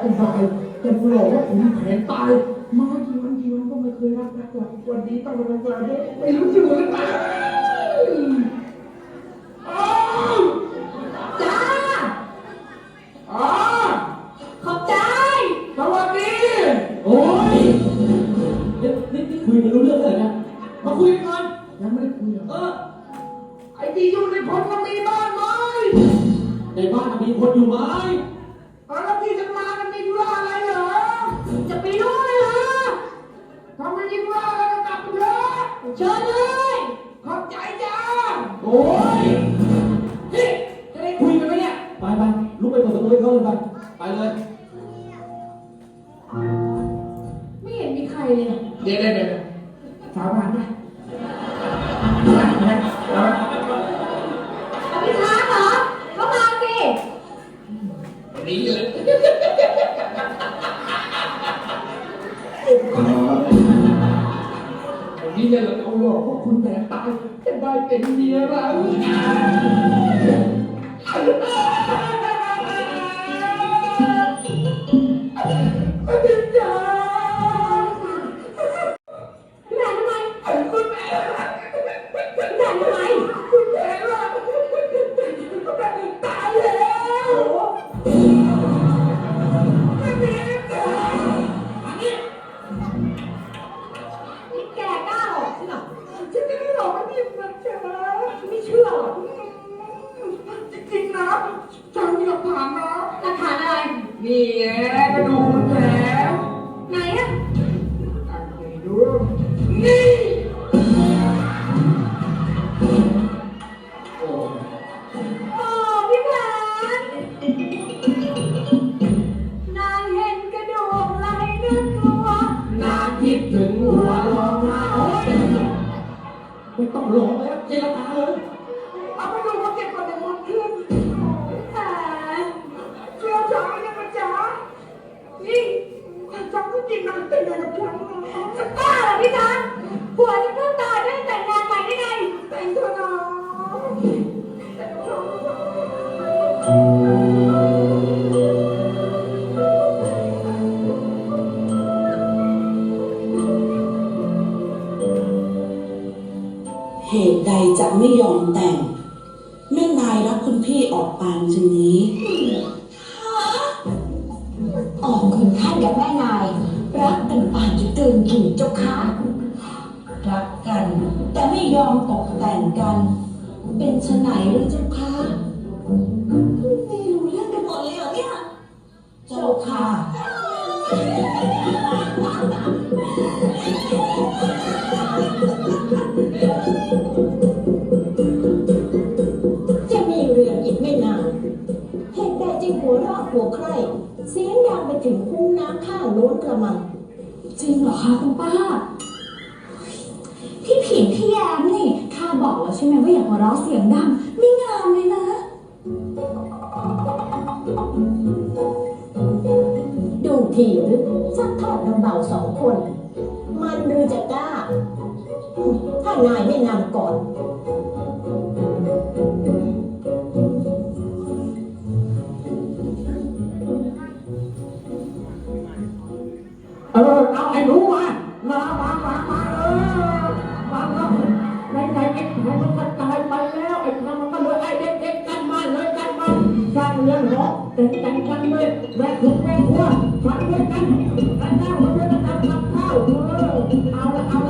ไอ้บายจะหลอว่าผมแผนตาย มากี่วันกี่วันก็ไม่เคยรับรักหลักวันนี้ต้องมาการด้วยไม่รู้จะเหมือนตายอ้าจ้าอ้าวขอบใจ สวัสดี โอ้ยเดี๋ยวนี่นี่คุยไม่รู้เรื่องเลยนะมาคุยกันก่อนยังไม่ได้คุยอะเออ ไอ้ที่อยู่ในพลมันมีบ้านไหมในบ้านมีคนอยู่ไหม เชิญเลย ขอบใจจ้า โอ้ยนี่จะได้คุยกันไหมเนี่ย ไปไปลุกไปเปิดประตูให้เขาเลยไปไปเลย ไม่เห็นมีใครเลยอะเดี๋ยวเดี๋ยวเดี๋ยวสาบาน นี้เนี่ยเราหลอกพวกคุณแต่ตายจะได้เป็นเมียเรา ตั้ เหตุใดจะไม่ยอมแต่ง แม่นายรักคุณพี่ออกปานชนนี้ ออกคุณท่านกับแม่นาย รักกันป่านจะเกินกี่เจ้าคะรักกัน แต่ไม่ยอมตกแต่งกัน เป็นชะไหนหรือเจ้าคะไม่รู้เรื่องกันหมดเลยเหรอเนี่ย เจ้าค่ะจะ ข้าล้นกระมัง จริงเหรอคะคุณป้า พี่ผิงพี่แยมนี่ข้าบอกแล้วใช่ไหมว่าอย่าหัวเราะเสียงดังไม่งามเลยนะ ดูทีหรือสักทอดน้ำเบาสองคน มันหรือจะกล้า ถ้านายไม่นำก่อน เลยแม่ถูกแม่ครัวฝันด้วยกันแล้วนั่งมาด้วยกันทำกับข้าวเออเอาละเอาละ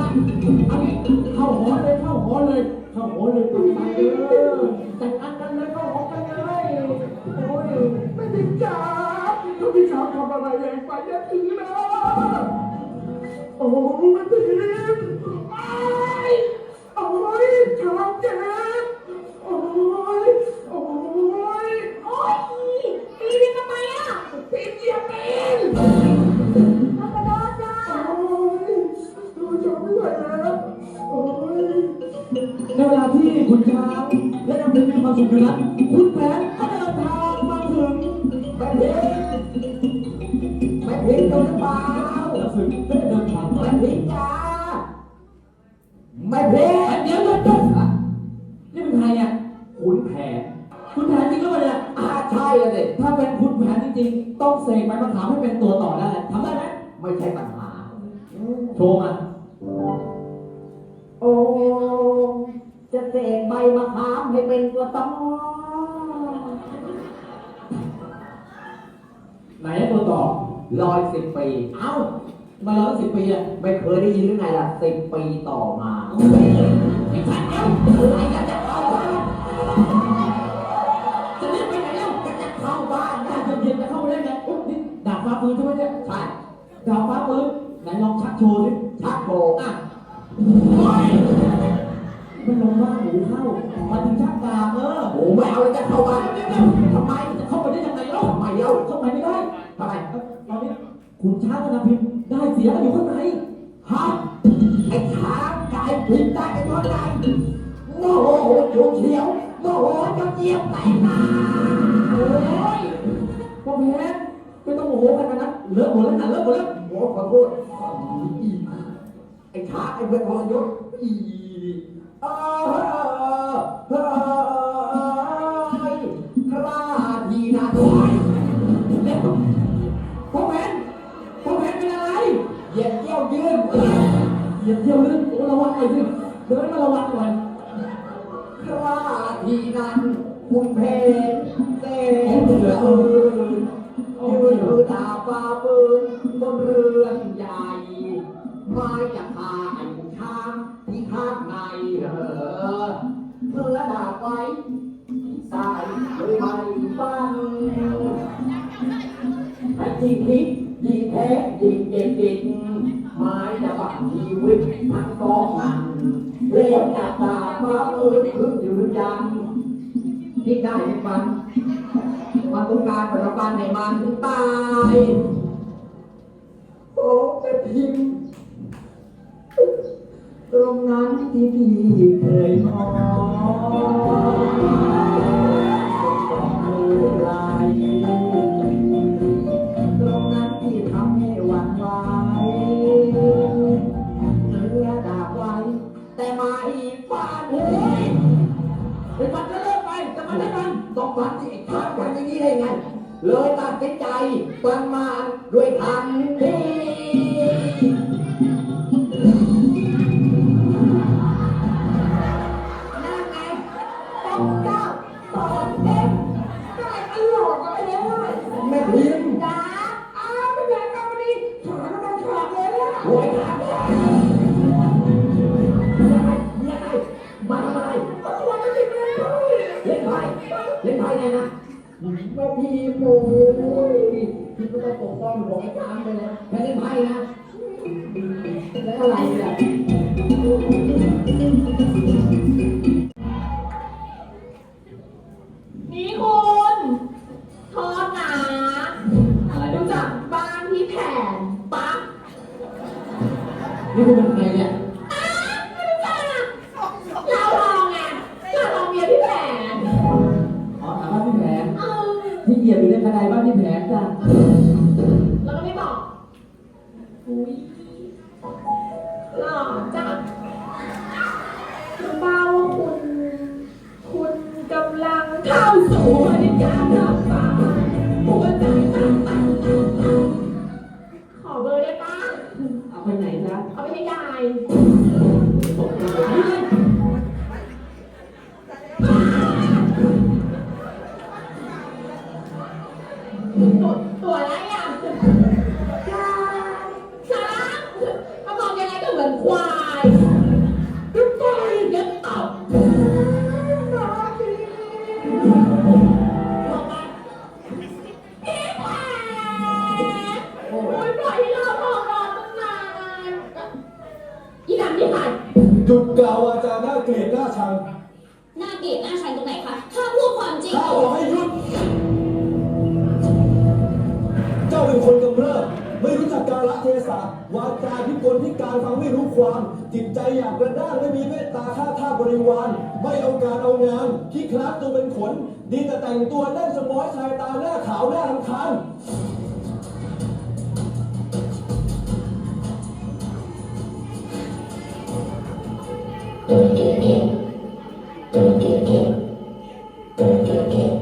ม่เพลงแม่เพลงโดนหรือเปล่าแล้วถึงไม่เพลงจ้าแม่เพลงเดี๋ยวเดี๋ยวเดี๋ยวนี่เป็นใครอะคุณแผนคุณแผนจริงหรือเปล่าเนี่ยอาใช่เลย ถ้าเป็นคุณแผนจริงๆต้องเสกใบมะขามามให้เป็นตัวต่อได้ทำได้ไหมไม่ใช่ปัญหา โชว์มา โอ้จะเสกใบมะขามให้เป็นตัวต้อ ไหนตัวต่อร้อยสิบปี เอ้ามาแล้วสิบปีอะไม่เคยได้ยินหรือไงล่ะสิบปีต่อมาไอ้ชัดเอ้าไอ้ชัดจะเข้าบ้านจะรีบไปไหนเล่าจะจะเข้าบ้านได้เย็นๆจะเข้าไปได้ไงอุ๊ยนี่ดาบฟ้าปืนใช่ไหมเนี่ยใช่ดาบฟ้าปืนไหนลองชักโชว์ดิชักโบกอะโอ้ยมันลงว่าหมูเข้ามาถึงชักดาบเออโอ้ไม่เอาแล้วจะเข้าบ้านเดี๋ยวๆ นี้คุณช้างกับนาพิมพ์ได้เสียกันอยู่ข้างในฮะไอ้ช้างกายผิดได้ไอ้ตัวใดโมโหฉุกเฉียวโมโหจนเยียบแตกหน้าโอ้ยพ่อแพ้ไม่ต้องโมโหกันนะเลิกหมดแล้วนะเลิกหมดแล้วโอ้ขอโทษอีไอ้ช้างไอ้เวทพรยศอีเออเออ เยี่ยวยืนเหยียบเที่ยวลึกโอ้ระวังหน่อยสิเดินมาระวังหน่อยคราทีนั้นคุณเพนเต้นเดือดยืนถือดาบฟ้าปืนบนเรือน จะบังชีวิตทั้งสองนั้นเรียกจากดาบมาเอินพึ่งยืนยันที่ได้มันมันต้องการปฏิบัติในมันถึงตายโอ้แต่พิมตรงนั้นที่พี่เคยมอง ที่ไอ้ข้าฟันอย่างนี้ได้ไงเลยตัดสินใจฟังมาด้วยทันที องปกป้องของไอ้ช้างไปนะแค่เล่นไพ่นะแล้วอะไรเนี่ยนี่คุณโทษนะอะไรรู้จักบ้านพี่แผนปะนี่คุณเป็นใครเนี่ยไม่รู้จักเราลองไงเราลองเมียพี่แผนอ๋อถามว่าพี่แผนเออที่เหยียบอยู่ในกระไดบ้านพี่แผนจ้ะ เอาไปให้ยายส่ตัวตัวอะไรอะช้างช้างถ้ามอกยังไงก็เหมือนควาย กาลเทศะวาจาพิกลพิการฟังไม่รู้ความ จิตใจอยากกระด้างไม่มีเมตตาค่าท่าบริวาร ไม่เอาการเอางานที่คลาดตัวเป็นขน ดีแต่แต่งตัวนั่งสมอยชายตาหน้าขาวหน้ารำคาญเ